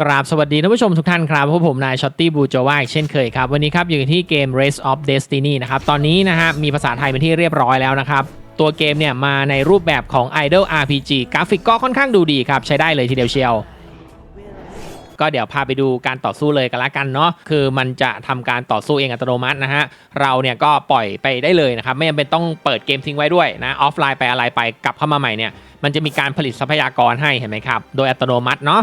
กราบสวัสดีท่านผู้ชมทุกท่านครับพบผมนายช็อตตี้บูโจวาอีกเช่นเคยครับ วันนี้ครับอยู่ที่เกม Race of Destiny นะครับ ตอนนี้นะฮะมีภาษาไทยเป็นที่เรียบร้อยแล้วนะครับ ตัวเกมเนี่ยมาในรูปแบบของ Idol RPG กราฟิกก็ค่อนข้างดูดีครับ ใช้ได้เลยทีเดียวเชียว ก็เดี๋ยวพาไปดูการต่อสู้เลยกันละกันเนาะคือมันจะทำการต่อสู้เองอัตโนมัตินะฮะเราเนี่ยก็ปล่อยไปได้เลยนะครับไม่จำเป็นต้องเปิดเกมทิ้งไว้ด้วยนะออฟไลน์ไปอะไรไปกลับเข้ามาใหม่เนี่ยมันจะมีการผลิตทรัพยากรให้เห็นไหมครับโดยอัตโนมัติเนาะ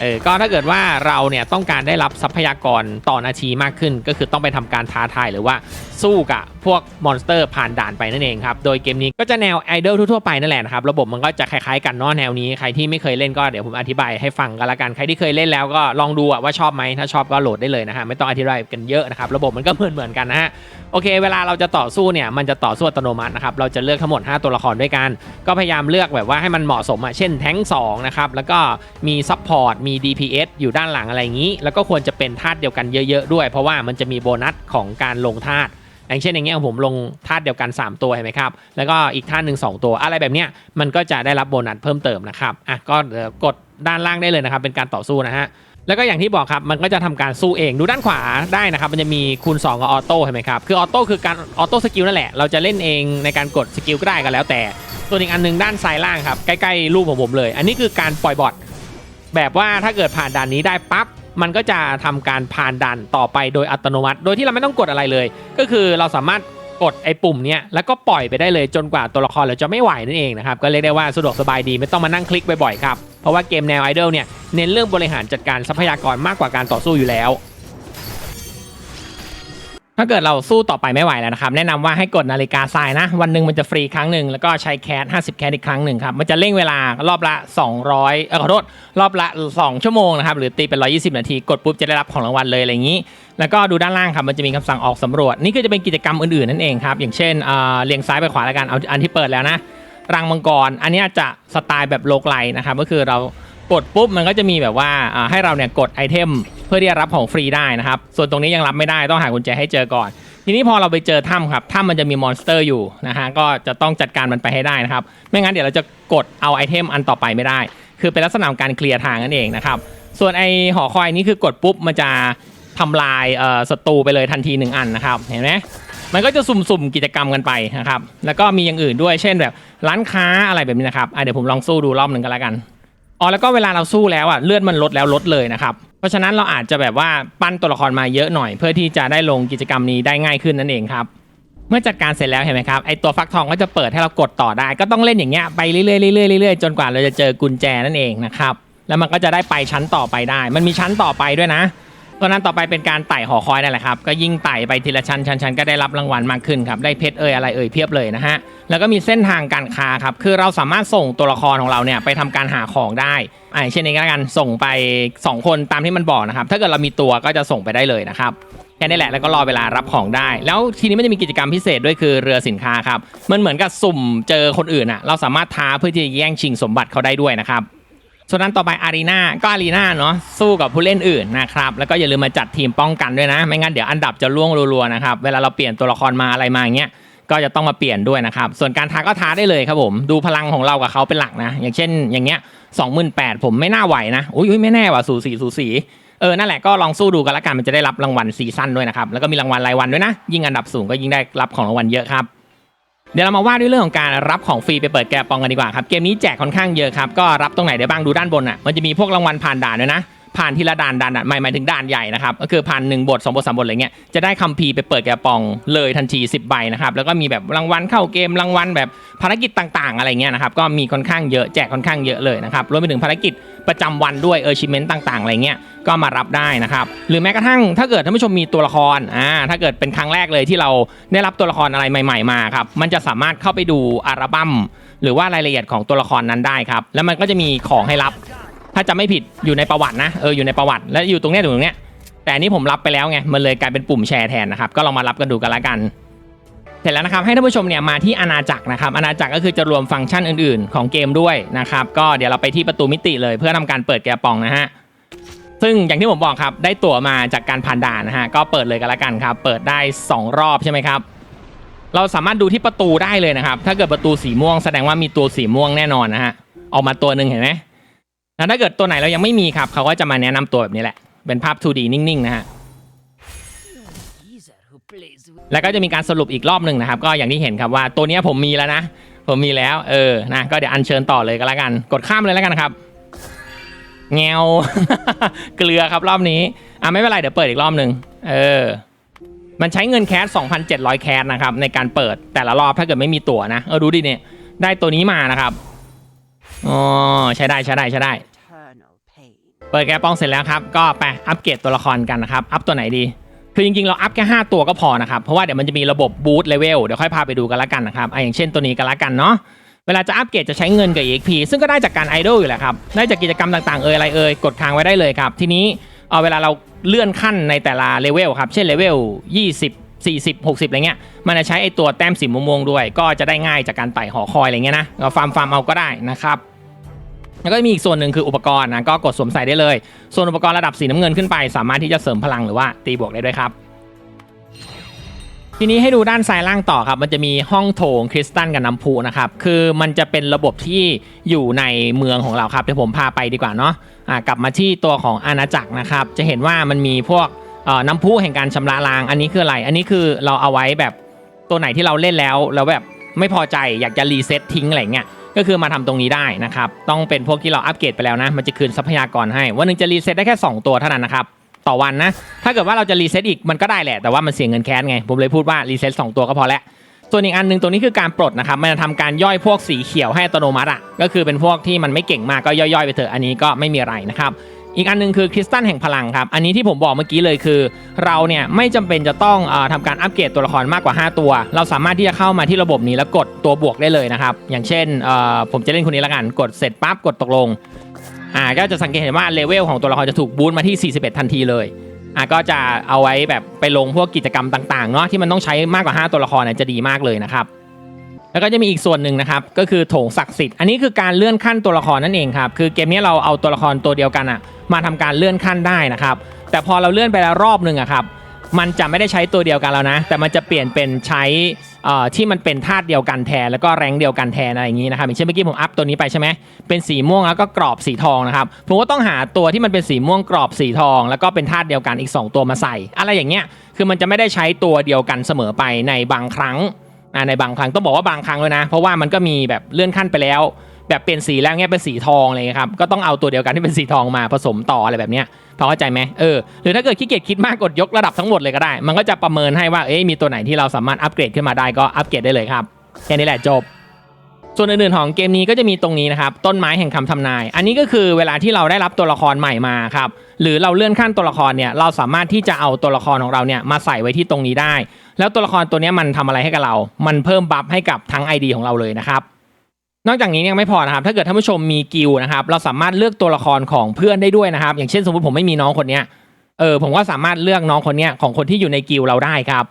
เออก็ถ้าเกิดว่าเราเนี่ยต้องการได้รับทรัพยากรต่อนาทีมากขึ้น ก็คือต้องไปทำการท้าทายหรือว่าสู้กับ พวกมอนสเตอร์ผ่านด่านไปนั่นเองครับ โดยเกมนี้ก็จะแนวไอดอลทั่วๆไปนั่นแหละนะครับ ระบบมันก็จะคล้ายๆกันเนาะแนวนี้ ใครที่ไม่เคยเล่นก็เดี๋ยวผมอธิบายให้ฟังกันละกัน ใครที่เคยเล่นแล้วก็ลองดูว่าชอบไหมถ้าชอบก็โหลดได้เลยนะฮะ ไม่ต้องอธิบายกันเยอะนะครับ ระบบมันก็เหมือนเหมือนๆกันนะฮะ โอเค เวลาเราจะต่อสู้เนี่ย มันจะต่อสู้อัตโนมัตินะครับ เราจะเลือกทั้งหมด 5 ตัวละครด้วยกัน ก็พยายามเลือกแบบว่าให้มันเหมาะสมอะเช่นแท้ง2นะครับ แล้วก็มีซัพพอร์ต มี DPS อยู่ด้านหลังอะไรอย่างนี้ แล้วก็ควรจะเป็นธาตุเดียวกันเยอะ ๆ ด้วย เพราะว่ามันจะมีโบนัสของการลงธาตุ อย่างเช่นอย่างเงี้ยผมลงธาตุเดียวกัน 3 ตัวเห็นไหมครับ แล้วก็อีกธาตุหนึ่งสองตัว อะไรแบบเนี้ยมันก็จะได้รับโบนัสเพิ่มเติมนะครับอะก็กดด้านล่างได้เลยนะครับ เป็นการต่อสู้นะฮะแล้วก็อย่างที่บอกครับ มันก็จะทำการสู้เองดูด้านขวาได้นะครับ มันจะมีคูณ 2 กับออโต้เห็นไหมครับ คือออโต้คือการออโต้สกิลนั่นแหละ เราจะเล่นเองในการกดสกิลก็ได้ก็แล้วแต่ ส่วนอีกอันหนึงด้านซ้ายล่างครับ ใกล้ๆรูปของผมเลย อันนี้คือการปล่อยบอทแบบว่าถ้าเกิดผ่านด่านนี้ได้ปั๊บ มันก็จะทำการผ่านด่านต่อไปโดยอัตโนมัติ โดยที่เราไม่ต้องกดอะไรเลย ก็คือเราสามารถกดไอ้ปุ่มเนี้ยแล้วก็ปล่อยไปได้เลยจนกว่าตัวละครเราจะไม่ไหวนั่นเองนะครับ ก็เรียกได้ว่าสะดวกสบายดีไม่ต้องมานั่งคลิกบ่อยๆครับ เพราะว่าเกมแนวไอดอลเนี่ยเน้นเรื่องบริหารจัดการทรัพยากรมากกว่าการต่อสู้อยู่แล้ว ถ้าเกิดเราสู้ต่อไปไม่ไหวแล้วนะครับ แนะนำว่าให้กดนาฬิกาทรายนะ วันหนึ่งมันจะฟรีครั้งหนึ่งแล้วก็ใช้แคส50 แคสอีกครั้งหนึ่งครับ มันจะเร่งเวลารอบละ 200เออขอโทษรอบละ 2 ชั่วโมงนะครับ หรือตีเป็น 120 นาที กดปุ๊บจะได้รับของรางวัลเลยอะไรอย่างนี้ แล้วก็ดูด้านล่างครับ มันจะมีคำสั่งออกสำรวจ นี่ก็จะเป็นกิจกรรมอื่นๆนั่นเองครับ อย่างเช่นเอ่อเรียงซ้ายไปขวาแล้วกัน เอาอันที่เปิดแล้วนะ รังมังกร อันนี้จะสไตล์แบบโลกไลนะครับ ก็คือเรา กดปุ๊บมันก็จะมีแบบว่าให้เราเนี่ยกดไอเทมเพื่อที่จะรับของฟรีได้นะครับ ส่วนตรงนี้ยังรับไม่ได้ต้องหากุญแจให้เจอก่อน ทีนี้พอเราไปเจอถ้ำครับถ้ำมันจะมีมอนสเตอร์อยู่นะฮะก็จะต้องจัดการมันไปให้ได้นะครับ ไม่งั้นเดี๋ยวเราจะกดเอาไอเทมอันต่อไปไม่ได้ คือเป็นลักษณะของการเคลียร์ทางนั่นเองนะครับ ส่วนไอหอคอยนี้คือกดปุ๊บมันจะทำลายศัตรูไปเลยทันทีหนึ่งอันนะครับ เห็นไหมมันก็จะสุ่มๆกิจกรรมกันไปนะครับ แล้วก็มีอย่างอื่นด้วย เช่นแบบร้านค้าอะไรแบบนี้นะครับเดี๋ยวผมลองสู้ดูรอบหนึ่งกันแล้วกัน อ๋อแล้วก็เวลาเราสู้แล้วอะเลือดมันลดแล้วลดเลยนะครับเพราะฉะนั้นเราอาจจะแบบว่าปั้นตัวละครมาเยอะหน่อย เพื่อที่จะได้ลงกิจกรรมนี้ได้ง่ายขึ้นนั่นเองครับเมื่อจัดการเสร็จแล้วเห็นไหมครับไอตัวฟักทองก็จะเปิดให้เรากดต่อได้ ก็ต้องเล่นอย่างเงี้ยไปเรื่อยๆเรื่อยๆเรื่อยๆจนกว่าเราจะเจอกุญแจนั่นเองนะครับแล้วมันก็จะได้ไปชั้นต่อไปได้ มันมีชั้นต่อไปด้วยนะ ตัวนั้นต่อไปเป็นการไต่หอคอยนั่นแหละครับ ก็ยิ่งไต่ไปทีละชั้นชั้นชั้นก็ได้รับรางวัลมากขึ้นครับ ได้เพชรเอ่ยอะไรเอ่ยเพียบเลยนะฮะ แล้วก็มีเส้นทางการค้าครับ คือเราสามารถส่งตัวละครของเราเนี่ยไปทำการหาของได้อ่าเช่นนี้ก็แล้วกัน ส่งไปสองคนตามที่มันบอกนะครับ ถ้าเกิดเรามีตัวก็จะส่งไปได้เลยนะครับแค่นี้แหละแล้วก็รอเวลารับของได้ แล้วทีนี้มันจะมีกิจกรรมพิเศษด้วยคือเรือสินค้าครับ มันเหมือนกับสุ่มเจอคนอื่นอะ เราสามารถท้าเพื่อที่จะแย่งชิงสมบัติเขาได้ด้วยนะครับ ส่วนนั้นต่อไปอารีนาก็อารีนาเนาะสู้กับผู้เล่นอื่นนะครับแล้วก็อย่าลืมมาจัดทีมป้องกันด้วยนะ ไม่งั้นเดี๋ยวอันดับจะล่วงรัวๆนะครับเวลาเราเปลี่ยนตัวละครมาอะไรมาอย่างเงี้ยก็จะต้องมาเปลี่ยนด้วยนะครับ ส่วนการท้าก็ท้าได้เลยครับผม ดูพลังของเรากับเขาเป็นหลักนะ อย่างเช่น อย่างเงี้ยสองหมื่นแปดผมไม่น่าไหวนะ อุ้ยไม่แน่ว่ะ สูสีสูสี เออ นั่นแหละก็ลองสู้ดูกันละกัน มันจะได้รับรางวัลซีซั่นด้วยนะครับ แล้วก็มีรางวัลรายวันด้วยนะ ยิ่งอันดับสูงก็ยิ่งได้รับของรางวัลเยอะครับ เดี๋ยวเรามาว่าด้วยเรื่องของการรับของฟรีไปเปิดแกะปองกันดีกว่าครับ เกมนี้แจกค่อนข้างเยอะครับ ก็รับตรงไหนได้บ้างดูด้านบนอะ มันจะมีพวกรางวัลผ่านด่านด้วยนะ ผ่านทีละด่านด่านหมายหมายถึงด่านใหญ่นะครับก็คือผ่านหนึ่งบทสองบทสามบทอะไรเงี้ยจะได้คัมภีร์ไปเปิดแกะปองเลยทันที 10 ใบนะครับแล้วก็มีแบบรางวัลเข้าเกมรางวัลแบบภารกิจต่างๆ อะไรเงี้ยนะครับก็มีค่อนข้างเยอะแจกค่อนข้างเยอะเลยนะครับรวมไปถึงภารกิจประจำวันด้วยเออชิเมนต์ต่างๆอะไรเงี้ยก็มารับได้นะครับหรือแม้กระทั่งถ้าเกิดท่านผู้ชมมีตัวละครอ่าถ้าเกิดเป็นครั้งแรกเลยที่เราได้รับตัวละครอะไรใหม่ ๆมาครับมันจะสามารถเข้าไปดูอัลบั้มหรือว่ารายละเอียดของตัวละครนั้นได้ครับแล้วมันก็จะมีของให้รับ ถ้าจะไม่ผิดอยู่ในประวัตินะเอออยู่ในประวัติและอยู่ตรงเนี้ยอยู่ตรงเนี้ยแต่อันนี้ผมรับไปแล้วไงมันเลยกลายเป็นปุ่มแชร์แทนนะครับก็ลองมารับกันดูกันละกันเสร็จแล้วนะครับให้ท่านผู้ชมเนี่ยมาที่อาณาจักรนะครับอาณาจักรก็คือจะรวมฟังก์ชันอื่นๆ ของเกมด้วยนะครับก็เดี๋ยวเราไปที่ประตูมิติเลยเพื่อทำการเปิดแกะปองนะฮะซึ่งอย่างที่ผมบอกครับได้ตั๋วมาจากการผ่านด่านนะฮะก็เปิดเลยกันละกันครับเปิดได้ 2 รอบใช่ไหมครับเราสามารถดูที่ประตูได้เลยนะครับ ถ้าเกิดประตูสีม่วงแสดงว่ามีตัวสีม่วงแน่นอนนะฮะออกมาตัวหนึ่งเห็นไหม แล้วถ้าเกิดตัวไหนเรายังไม่มีครับ เขาก็จะมาแนะนำตัวแบบนี้แหละ เป็นภาพ 2D นิ่งๆนะฮะแล้วก็จะมีการสรุปอีกรอบหนึ่งนะครับ ก็อย่างที่เห็นครับว่าตัวนี้ผมมีแล้วนะ ผมมีแล้ว เออนะก็เดี๋ยวอัญเชิญต่อเลยก็แล้วกัน กดข้ามเลยแล้วกันครับแงวเกลือครับรอบนี้อะไม่เป็นไรเดี๋ยวเปิดอีกรอบหนึ่งเออ มันใช้เงินแคส 2,700 แคสนะครับในการเปิดแต่ละรอบถ้าเกิดไม่มีตั๋วนะเออดูดิเนี่ยได้ตัวนี้มานะครับ อ๋อใช้ได้ใช้ได้ใช้ได้ eternal pain. เปิดแกะป้องเสร็จแล้วครับ ก็ไปอัปเกรดตัวละครกันนะครับ อัพตัวไหนดี คือจริงๆ เราอัพแค่ 5 ตัวก็พอนะครับ เพราะว่าเดี๋ยวมันจะมีระบบบูตเลเวลเดี๋ยวค่อยพาไปดูกันละกันนะครับอะอย่างเช่นตัวนี้กันละกันเนาะเวลาจะอัปเกรดจะใช้เงินกับ EXP ซึ่งก็ได้จากการไอดอลอยู่แหละครับ ได้จากกิจกรรมต่างๆ เอ่ยอะไรเอ่ยกดค้างไว้ได้เลยครับ ทีนี้เออเวลาเราเลื่อนขั้นในแต่ละเลเวลครับ เช่นเลเวล20 40 60อะไรเงี้ยมันจะใช้ไอตัวแต้มสีม่วงด้วย ก็จะได้ง่ายจากการไต่หอคอยอะไรเงี้ยนะเราฟาร์มฟาร์มเอาก็ได้นะครับแล้วก็มีอีกส่วนหนึ่งคืออุปกรณ์นะก็กดสวมใส่ได้เลย ส่วนอุปกรณ์ระดับสีน้ำเงินขึ้นไป สามารถที่จะเสริมพลังหรือว่าตีบวกได้ด้วยครับทีนี้ให้ดูด้านซ้ายล่างต่อครับ มันจะมีห้องโถงคริสตัลกับน้ำพุนะครับ คือมันจะเป็นระบบที่อยู่ในเมืองของเราครับเดี๋ยวผมพาไปดีกว่าเนาะอ่ากลับมาที่ตัวของอาณาจักรนะครับ จะเห็นว่ามันมีพวก น้ำพุแห่งการชำระล้างอันนี้คืออะไร อันนี้คือเราเอาไว้แบบตัวไหนที่เราเล่นแล้วแล้วแบบไม่พอใจอยากจะรีเซ็ตทิ้งอะไรเงี้ยก็คือมาทำตรงนี้ได้นะครับ ต้องเป็นพวกที่เราอัปเกรดไปแล้วนะ มันจะคืนทรัพยากรให้ วันหนึ่งจะรีเซ็ตได้แค่ 2 ตัวเท่านั้นนะครับ ต่อวันนะ ถ้าเกิดว่าเราจะรีเซ็ตอีกมันก็ได้แหละ แต่ว่ามันเสียเงินแคสไง ผมเลยพูดว่ารีเซ็ตสตัวก็พอแล้ว ส่วนอีกอันหนึ่งตัวนี้คือการปลดนะครับ มันจะทำการย่อยพวกสีเขียวให้อัตโนมัติอะ ก็คือเป็นพวกที่มันไม่เก่งมากก็ย่อยๆไปเถอะ อันนี้ก็ไม่มีอะไรนะครับ อีกอันหนึงคือคริสตัลแห่งพลังครับ อันนี้ที่ผมบอกเมื่อกี้เลยคือ เราเนี่ยไม่จำเป็นจะต้องออทำการอัปเกรดตัวละครมากกว่า 5 ตัว เราสามารถที่จะเข้ามาที่ระบบนี้แล้วกดตัวบวกได้เลยนะครับ อย่างเช่นผมจะเล่นคนนี้ละกันกดเสร็จปั๊บกดตกลงอ่าก็จะสังเกตเห็นว่าเลเวลของตัวละครจะถูกบูสต์มาที่ 41 ทันทีเลยอะก็จะเอาไว้แบบไปลงพวกกิจกรรมต่างๆเนาะที่มันต้องใช้มากกว่า 5 ตัวละครเนี่ยจะดีมากเลยนะครับ แล้วก็จะมีอีกส่วนหนึ่งนะครับ ก็คือโถงศักดิ์สิทธิ์อันนี้คือการเลื่อนขั้นตัวละครนั่นเองครับคือเกมนี้เราเอาตัวละครตัวเดียวกันอะมาทำการเลื่อนขั้นได้นะครับ แต่พอเราเลื่อนไปแล้วรอบหนึ่งอะครับมันจะไม่ได้ใช้ตัวเดียวกันแล้วนะ แต่มันจะเปลี่ยนเป็นใช้ที่มันเป็นธาตุเดียวกันแทน แล้วก็แรงเดียวกันแทนอะไรอย่างนี้นะครับอย่างเช่นเมื่อกี้ผมอัพตัวนี้ไปใช่ไหมเป็นสีม่วงแล้วก็กรอบสีทองนะครับผมก็ต้องหาตัวที่มันเป็นสีม่วงกรอบสีทอง แล้วก็เป็นธาตุเดียวกันอีก 2 ตัวมาใส่ อะไรอย่างเงี้ยคือมันจะไม่ได้ใช้ตัวเดียวกันเสมอไปในบางครั้ง อ่าในบางครั้งต้องบอกว่าบางครั้งเลยนะ เพราะว่ามันก็มีแบบเลื่อนขั้นไปแล้ว แบบเปลี่ยนสีแล้วเงี้ยเป็นสีทองเงี้ยครับก็ต้องเอาตัวเดียวกันที่เป็นสีทองมาผสมต่ออะไรแบบเนี้ยพอเข้าใจไหมเออหรือถ้าเกิดขี้เกียจคิดมากกดยกระดับทั้งหมดเลยก็ได้ มันก็จะประเมินให้ว่าเอ๊ะมีตัวไหนที่เราสามารถอัปเกรดขึ้นมาได้ก็อัปเกรดได้เลยครับแค่นี้แหละจบส่วนอื่นๆของเกมนี้ก็จะมีตรงนี้นะครับต้นไม้แห่งคำทำนาย อันนี้ก็คือเวลาที่เราได้รับตัวละครใหม่มาครับหรือเราเลื่อนขั้นตัวละครเนี่ยเราสามารถที่จะเอาตัวละครของเราเนี่ยมาใส่ไว้ที่ตรงนี้ได้ แล้วตัวละครตัวนี้มันทำอะไรให้กับเรา มันเพิ่มบัฟให้กับทั้ง ID ของเราเลยนะครับ นอกจากนี้ยังไม่พอนะครับ ถ้าเกิดท่านผู้ชมมีกิลนะครับ เราสามารถเลือกตัวละครของเพื่อนได้ด้วยนะครับ อย่างเช่นสมมติผมไม่มีน้องคนนี้เออผมก็สามารถเลือกน้องคนนี้ของคนที่อยู่ในกิลเราได้ครับ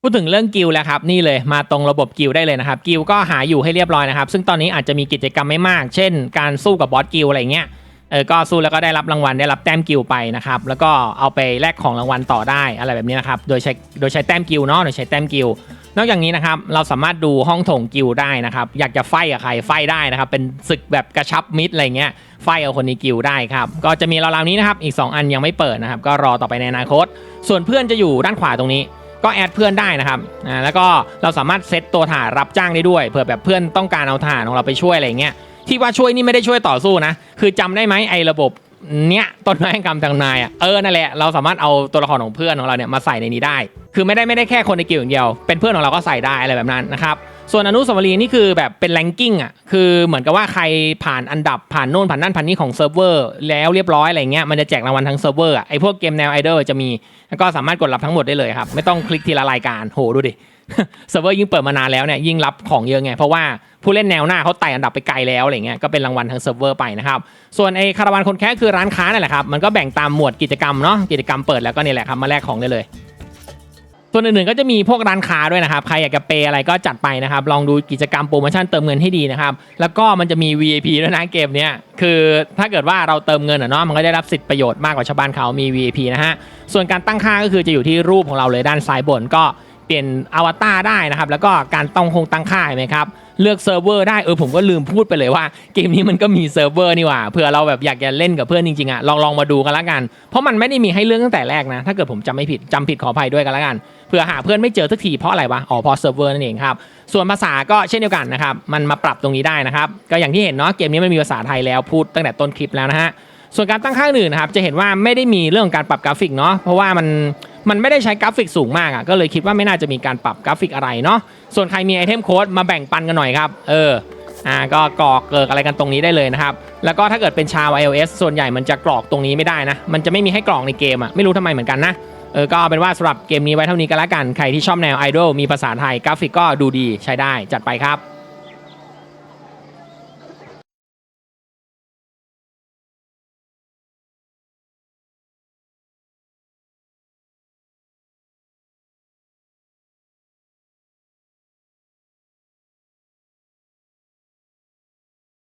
พูดถึงเรื่องกิลแล้วครับนี่เลยมาตรงระบบกิลได้เลยนะครับกิลก็หาอยู่ให้เรียบร้อยนะครับ ซึ่งตอนนี้อาจจะมีกิจกรรมไม่มาก เช่น การสู้กับบอสกิลอะไรเงี้ย เออก็สู้แล้วก็ได้รับรางวัลได้รับแต้มกิลไปนะครับ แล้วก็เอาไปแลกของรางวัลต่อได้อะไรแบบนี้นะครับ โดยใช้โดยใช้แต้มกิลเนาะโดยใช้แต้มกิลนอกจากนี้นะครับเราสามารถดูห้องถงกิลได้นะครับ อยากจะไฟกับใครไฟได้นะครับ เป็นศึกแบบกระชับมิตรอะไรเงี้ยไฟเอาคนในกิลได้ครับ ก็จะมีราวๆนี้นะครับอีก 2 อันยังไม่เปิดนะครับ ก็รอต่อไปในอนาคต ส่วนเพื่อนจะอยู่ด้านขวาตรงนี้ก็แอดเพื่อนได้นะครับอ่าแล้วก็เราสามารถเซตตัวทหารรับจ้างได้ด้วยเผื่อแบบเพื่อนต้องการเอาทหารของเราไปช่วยอะไรเงี้ย ที่ว่าช่วยนี่ไม่ได้ช่วยต่อสู้นะ คือจำได้ไหมไอ้ระบบเนี้ยต้นไม้กรรมทางนายอะเออนั่นแหละเราสามารถเอาตัวละครของเพื่อนของเราเนี่ยมาใส่ในนี้ได้ คือไม่ได้ไม่ได้แค่คนในกิลด์อย่างเดียว เป็นเพื่อนของเราก็ใส่ได้อะไรแบบนั้นนะครับส่วนอนุสาวรีย์นี่คือแบบเป็นแรงกิ้งอะคือเหมือนกับว่าใครผ่านอันดับผ่านโน่นผ่านนั่นผ่านนี่ของเซิร์ฟเวอร์แล้วเรียบร้อยอะไรเงี้ยมันจะแจกรางวัลทั้งเซิร์ฟเวอร์อะไอพวกเกมแนวไอดอลจะมีแล้วก็สามารถกดรับทั้งหมดได้เลยครับไม่ต้องคลิกทีละรายการโหดูดิ เซิร์ฟเวอร์ยิ่งเปิดมานานแล้วเนี่ยยิ่งรับของเยอะไง เพราะว่าผู้เล่นแนวหน้าเขาไต่อันดับไปไกลแล้วอะไรเงี้ยก็เป็นรางวัลทางเซิร์ฟเวอร์ไปนะครับ ส่วนไอคาราวานคนแค่คือร้านค้านั่นแหละครับ มันก็แบ่งตามหมวดกิจกรรมเนาะกิจกรรมเปิดแล้วก็นี่แหละครับมาแลกของได้เลย ส่วนอื่นๆก็จะมีพวกร้านค้าด้วยนะครับ ใครอยากจะเปย์อะไรก็จัดไปนะครับ ลองดูกิจกรรมโปรโมชั่นเติมเงินให้ดีนะครับแล้วก็มันจะมี VIP ด้วยนะเกมเนี้ยคือถ้าเกิดว่าเราเติมเงินอะเนาะมันก็ได้รับสิทธิประโยชน์มากกว่าชาวบ้านเขามี VIP นะฮะส่วนการตั้งค่าก็คือจะอยู่ที่รูปของเราเลยด้านซ้ายบนก็ เปลี่ยนอวตารได้นะครับ แล้วก็การต้องคงตั้งค่าเห็นไหมครับ เลือกเซิร์ฟเวอร์ได้ เออผมก็ลืมพูดไปเลยว่า เกมนี้มันก็มีเซิร์ฟเวอร์นี่หว่า เผื่อเราแบบอยากจะเล่นกับเพื่อนจริงๆอะลองลองมาดูกันละกัน เพราะมันไม่ได้มีให้เลือกตั้งแต่แรกนะ ถ้าเกิดผมจำไม่ผิดจำผิดขออภัยด้วยกันละกัน เผื่อหาเพื่อนไม่เจอสักทีเพราะอะไรวะ อ๋อเพอเซิร์ฟเวอร์นั่นเองครับ ส่วนภาษาก็เช่นเดียวกันนะครับ มันมาปรับตรงนี้ได้นะครับ ก็อย่างที่เห็นเนาะ เกมนี้มันมีภาษาไทยแล้วพูดตั้งแต่ต้นคลิปแล้วนะฮะ ส่วนการตั้งค่าอื่นนะครับจะเห็นว่าไม่ได้มีเรื่องการปรับกราฟิกเนาะเพราะว่ามันมันไม่ได้ใช้กราฟิกสูงมากอะ่ะก็เลยคิดว่าไม่น่าจะมีการปรับกราฟิกอะไรเนาะส่วนใครมีไอเทมโค้ดมาแบ่งปันกันหน่อยครับ เอออ่าก็กรอกเกิกอะไรกันตรงนี้ได้เลยนะครับ แล้วก็ถ้าเกิดเป็นชาว iOS ส่วนใหญ่มันจะกรอกตรงนี้ไม่ได้นะ มันจะไม่มีให้กรอกในเกมอะ่ะไม่รู้ทำไมเหมือนกันนะเออก็เป็นว่าสำหรับเกมนี้ไว้เท่านี้กันละกัน ใครที่ชอบแนวไอดอลมีภาษาไทยกราฟิกก็ดูดีใช้ได้จัดไปครับ